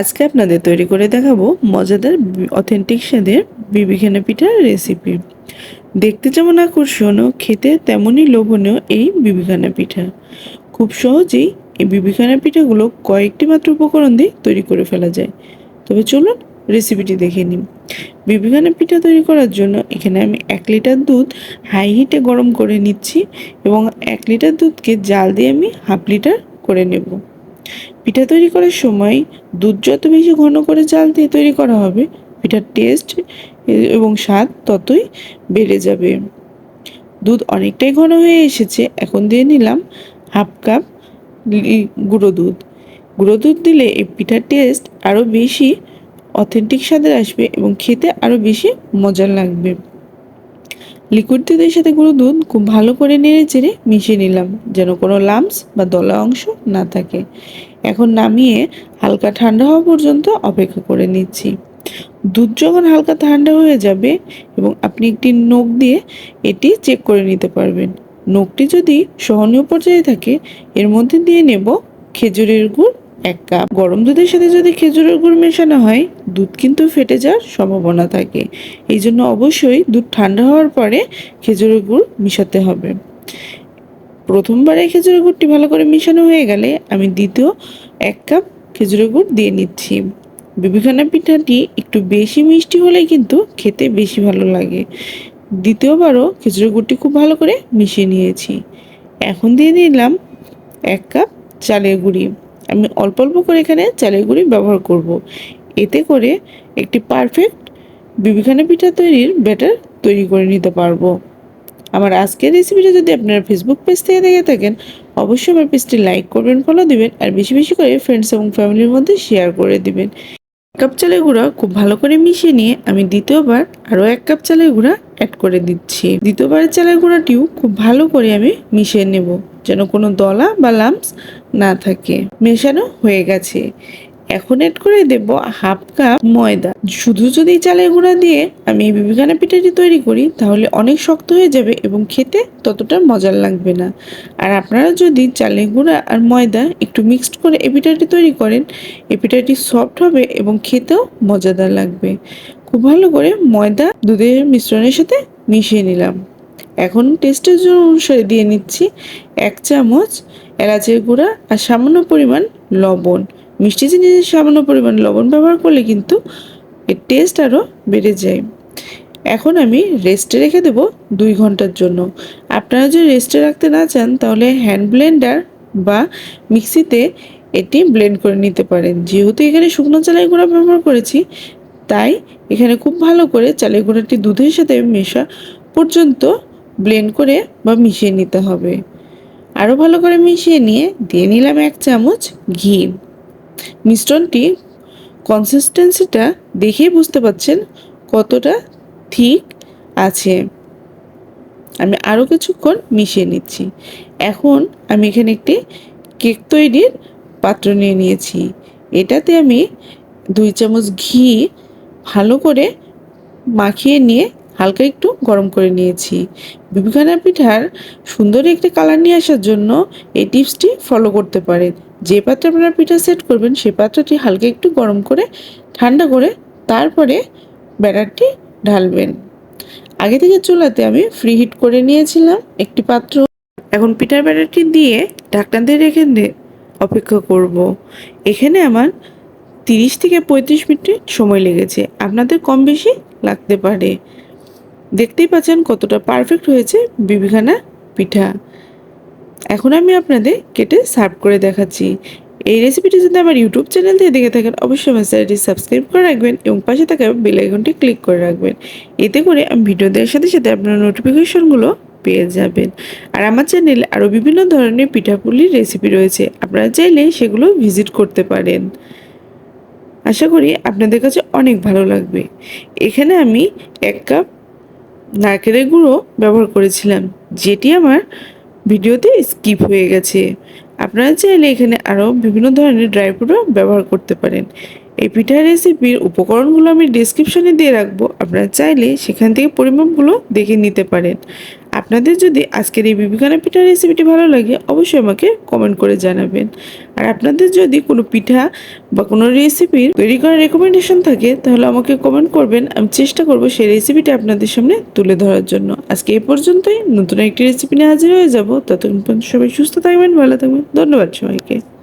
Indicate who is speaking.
Speaker 1: আজকে আপনাদের তৈরি করে দেখাবো মজাদার অথেন্টিক স্বাদের বিবিখানা পিঠার রেসিপি দেখতে যেমন আকর্ষণীয়, খেতে তেমনই লোভনীয় এই বিবিখানা পিঠা। খুব সহজেই এই বিবিখানা পিঠাগুলো কয়েকটি মাত্র উপকরণ দিয়ে তৈরি করে ফেলা যায়। তবে চলুন রেসিপিটি দেখে নিন বিবিখানা পিঠা তৈরি করার জন্য এখানে আমি এক লিটার দুধ হাই হিটে গরম করে নিচ্ছি এবং এক লিটার দুধকে জাল দিয়ে আমি হাফ লিটার করে নেব। পিঠা তৈরি করার সময় দুধ যত বেশি ঘন করে জাল দিয়ে তৈরি করা হবে, পিঠার টেস্ট এবং স্বাদ ততই বেড়ে যাবে। দুধ অনেকটাই ঘন হয়ে এসেছে, এখন দিয়ে নিলাম হাফ কাপ গুঁড়ো দুধ। গুঁড়ো দুধ দিলে এই পিঠার টেস্ট আরও বেশি অথেন্টিক স্বাদের আসবে এবং খেতে আরও বেশি মজার লাগবে। লিকুইড দুধের সাথে গুঁড়ো দুধ খুব ভালো করে নেড়ে চেড়ে মিশিয়ে নিলাম, যেন কোনো লাম্পস বা দলা অংশ না থাকে। এখন নামিয়ে হালকা ঠান্ডা হওয়া পর্যন্ত অপেক্ষা করে নিচ্ছি। দুধ যখন হালকা ঠান্ডা হয়ে যাবে এবং আপনি একটি নখ দিয়ে এটি চেক করে নিতে পারবেন। নখটি যদি সহনীয় পর্যায়ে থাকে, এর মধ্যে দিয়ে নেব খেজুরের গুড় এক কাপ গরম দুধের সাথে যদি খেজুরের গুড় মেশানো হয়, দুধ কিন্তু ফেটে যাওয়ার সম্ভাবনা থাকে। এই জন্য অবশ্যই দুধ ঠান্ডা হওয়ার পরে খেজুরের গুড় মিশাতে হবে। প্রথমবারে খেজুরের গুড়টি ভালো করে মিশানো হয়ে গেলে আমি দ্বিতীয় এক কাপ খেজুরের গুড় দিয়ে নিচ্ছি। বিবিখানা পিঠাটি একটু বেশি মিষ্টি হলে কিন্তু খেতে বেশি ভালো লাগে। দ্বিতীয়বারও খেজুরের গুড়টি খুব ভালো করে মিশিয়ে নিয়েছি। এখন দিয়ে নিলাম এক কাপ চালের গুঁড়ি। আমি অল্প অল্প করে এখানে চালের গুঁড়ি ব্যবহার করব। এতে করে একটি পারফেক্ট বিবিখানা পিঠা তৈরির ব্যাটার তৈরি করে নিতে পারব। আমার আজকের রেসিপিটা যদি আপনারা ফেসবুক পেজ থেকে দেখে থাকেন, অবশ্যই আমার পেজটি লাইক করবেন ফলো দিবেন, আর বেশি বেশি করে ফ্রেন্ডস এবং ফ্যামিলির মধ্যে শেয়ার করে দিবেন। এক কাপ চালের গুঁড়া খুব ভালো করে মিশিয়ে নিয়ে আমি দ্বিতীয়বার আরও এক কাপ চালের গুঁড়া অ্যাড করে দিচ্ছি। দ্বিতীয়বারের চালের গুঁড়াটিও খুব ভালো করে আমি মিশিয়ে নেব। যেন কোনো দলা বা লাম্পস না থাকে। মেশানো হয়ে গেছে। এখন এড করে দেব হাফ কাপ ময়দা। শুধু যদি চালের গুঁড়া দিয়ে আমি এই বিবিখানা পিঠাটি তৈরি করি, তাহলে অনেক শক্ত হয়ে যাবে এবং খেতে ততটা মজার লাগবে না। আর আপনারা যদি চালের গুঁড়া আর ময়দা একটু মিক্সড করে এই পিঠাটি তৈরি করেন, এই পিঠাটি সফট হবে এবং খেতেও মজাদার লাগবে। খুব ভালো করে ময়দা দুধের মিশ্রণের সাথে মিশিয়ে নিলাম। এখন টেস্টের জন্য অনুসারে দিয়ে নিচ্ছি এক চামচ এলাচের গুঁড়া আর সামান্য পরিমাণ লবণ। মিষ্টি জিনিসের সামান্য পরিমাণ লবণ ব্যবহার করলে কিন্তু এর টেস্ট আরও বেড়ে যায়। এখন আমি রেস্টে রেখে দেবো দুই ঘণ্টার জন্য। আপনারা যদি রেস্টে রাখতে না চান, তাহলে হ্যান্ড ব্লেন্ডার বা মিক্সিতে এটি ব্লেন্ড করে নিতে পারেন। যেহেতু এখানে শুকনো চালের গুঁড়া ব্যবহার করেছি, তাই এখানে খুব ভালো করে চালের গুঁড়াটি দুধের সাথে মেশা পর্যন্ত ব্লেন্ড করে বা মিশিয়ে নিতে হবে। আরও ভালো করে মিশিয়ে নিয়ে দিয়ে নিলাম এক চামচ ঘি। মিশ্রণটি কনসিস্টেন্সিটা দেখেই বুঝতে পাচ্ছেন কতটা ঠিক আছে। আমি আরও কিছুক্ষণ মিশিয়ে নিচ্ছি। এখন আমি এখানে একটি কেক তৈরির পাত্র নিয়ে নিয়েছি। এটাতে আমি দুই চামচ ঘি ভালো করে মাখিয়ে নিয়ে হালকা একটু গরম করে নিয়েছি। বিবিখানা পিঠার সুন্দর একটি কালার নিয়ে আসার জন্য এই টিপসটি ফলো করতে পারেন। যে পাত্রে আপনারা পিঠা সেট করবেন সেই পাত্রটি হালকা একটু গরম করে ঠান্ডা করে তারপরে ব্যাটারটি ঢালবেন। আগে থেকে চুলাতে আমি ফ্রি হিট করে নিয়েছিলাম একটি পাত্র। এখন পিঠার ব্যাটারটি দিয়ে ঢাকনা দিয়ে রেখে অপেক্ষা করব। এখানে আমার তিরিশ থেকে পঁয়ত্রিশ মিনিট সময় লেগেছে। আপনাদের কম বেশি লাগতে পারে। দেখতেই পাচ্ছেন কতটা পারফেক্ট হয়েছে বিবিখানা পিঠা। এখন আমি আপনাদের কেটে সার্ভ করে দেখাচ্ছি। এই রেসিপিটি যদি আমার ইউটিউব চ্যানেল থেকে দেখে থাকেন, অবশ্যই আমার চ্যানেলটি সাবস্ক্রাইব করে রাখবেন এবং পাশে থাকা বেল আইকনটি ক্লিক করে রাখবেন। এতে করে আমি ভিডিও দেওয়ার সাথে সাথে আপনার নোটিফিকেশনগুলো পেয়ে যাবেন। আর আমার চ্যানেলে আরও বিভিন্ন ধরনের পিঠাপুলির রেসিপি রয়েছে। আপনারা চাইলে সেগুলো ভিজিট করতে পারেন। আশা করি আপনাদের কাছে অনেক ভালো লাগবে। এখানে আমি এক কাপ নারকেলের গুঁড়ো ব্যবহার করেছিলাম, যেটি আমার ভিডিওতে স্কিপ হয়ে গেছে। আপনারা চাইলে এখানে আরও বিভিন্ন ধরনের ড্রাই ফ্রুটও ব্যবহার করতে পারেন। এই পিঠা রেসিপির উপকরণগুলো আমি ডিসক্রিপশনে দিয়ে রাখব, আপনারা চাইলে সেখান থেকে পরিমাপগুলো দেখে নিতে পারেন। আপনাদের যদি আজকের এই বিবিখানা পিঠার রেসিপিটি ভালো লাগে, অবশ্যই আমাকে কমেন্ট করে জানাবেন। আর আপনাদের যদি কোনো পিঠা বা কোনো রেসিপির তৈরি করার রেকমেন্ডেশন থাকে, তাহলে আমাকে কমেন্ট করবেন। আমি চেষ্টা করব সেই রেসিপিটা আপনাদের সামনে তুলে ধরার জন্য। আজকে এই পর্যন্তই। নতুন একটি রেসিপি নিয়ে হাজির হয়ে যাব। ততক্ষণ সবাই সুস্থ থাকবেন, ভালো থাকবেন। ধন্যবাদ সবাইকে।